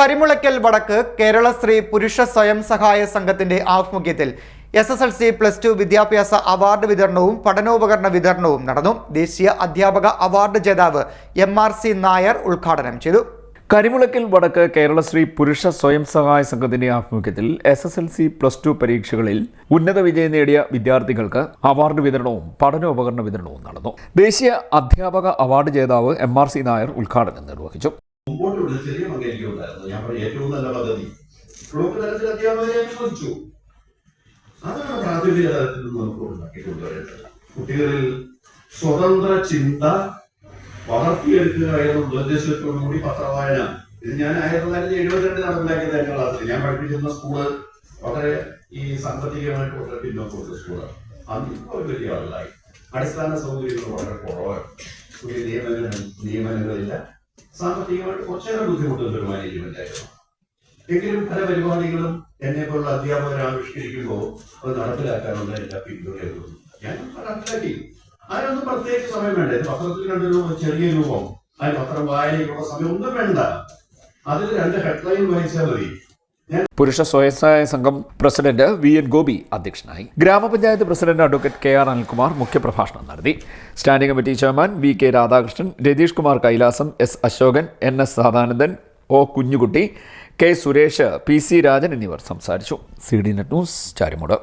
കരിമുളയ്ക്കൽ വടക്ക് കേരള കേരളശ്രീ പുരുഷ സ്വയം സഹായ സംഘത്തിന്റെ ആഭിമുഖ്യത്തിൽ S S L C plus two വിദ്യാഭ്യാസ അവാർഡ് വിതരണവും പഠനോപകരണ വിതരണവും നടന്നു. ദേശീയ അധ്യാപക അവാർഡ് ജേതാവ് എം ആർ സി നായർ ഉദ്ഘാടനം ചെയ്തു. കരിമുളയ്ക്കൽ വടക്ക് കേരള കേരളശ്രീ പുരുഷ സ്വയം സഹായ സംഘത്തിന്റെ ആഭിമുഖ്യത്തിൽ S S L C plus two പരീക്ഷകളിൽ ഉന്നത വിജയം നേടിയ വിദ്യാർത്ഥികൾക്ക് അവാർഡ് വിതരണവും പഠനോപകരണ വിതരണവും നടന്നു. ദേശീയ അധ്യാപക അവാർഡ് ജേതാവ് എം ആർ സി നായർ ഉദ്ഘാടനം നിർവഹിച്ചു. മുമ്പോട്ട് വിടുന്ന ചെറിയ പങ്കായിരിക്കും ഉണ്ടായിരുന്നു ഞാൻ പറഞ്ഞ ഏറ്റവും നല്ല പദ്ധതി. ബ്ലോക്ക് തലത്തിൽ അധ്യാപകരെ അനുവദിച്ചു അതാണ് പ്രാഥമിക തലത്തിൽ നമുക്ക് ഉണ്ടാക്കി കൊണ്ടുവരേണ്ടത്. കുട്ടികളിൽ സ്വതന്ത്ര ചിന്ത വളർത്തിയെടുക്കുക എന്ന നിർദ്ദേശത്തോടു കൂടി പത്രവായന. ഇത് ഞാൻ ആയിരത്തി തൊള്ളായിരത്തി എഴുപത്തിരണ്ട് നടപ്പിലാക്കിയത് എന്റെ ക്ലാസ്സിൽ. ഞാൻ പഠിപ്പിച്ചിരുന്ന സ്കൂൾ വളരെ ഈ സാമ്പത്തികമായിട്ട് വളരെ പിന്നോക്കമുള്ള സ്കൂളാണ്. അന്ന് ഒരു വലിയ ആളായി അടിസ്ഥാന സൗകര്യങ്ങൾ വളരെ കുറവാണ്. പുതിയ നിയമനങ്ങൾ നിയമനങ്ങളില്ല. സാമ്പത്തികമായിട്ട് കുറച്ചേറെ ബുദ്ധിമുട്ടുന്ന ഒരു മാനേജ്മെന്റ് ആയിരുന്നു. എങ്കിലും പല പരിപാടികളും എന്നെ പോലുള്ള അധ്യാപകരെ ആവിഷ്കരിക്കുമ്പോൾ അത് നടപ്പിലാക്കാനുള്ള എല്ലാ പിന്തുണയും ഞാൻ നടപ്പിലാക്കി. അതിനൊന്നും പ്രത്യേകിച്ച് സമയം വേണ്ട. പത്രത്തിൽ കണ്ടൊരു ചെറിയ രൂപം. അതിന് പത്രം വായനയ്ക്കുള്ള സമയം ഒന്നും വേണ്ട. അതിൽ രണ്ട് ഹെഡ്ലൈൻ വായിച്ചാൽ മതി. പുരുഷ സ്വയം സഹായ സംഘം പ്രസിഡന്റ് വി എൻ ഗോപി അധ്യക്ഷനായി. ഗ്രാമപഞ്ചായത്ത് president advocate K R Anilkumar മുഖ്യപ്രഭാഷണം നടത്തി. Standing committee chairman V K Radhakrishnan Ratheesh Kumar Kailasam S Ashokan N S Sadanandan O Kunjukutty K Suresh P C Rajan എന്നിവർ സംസാരിച്ചു. C D net news ചാരിമുട്.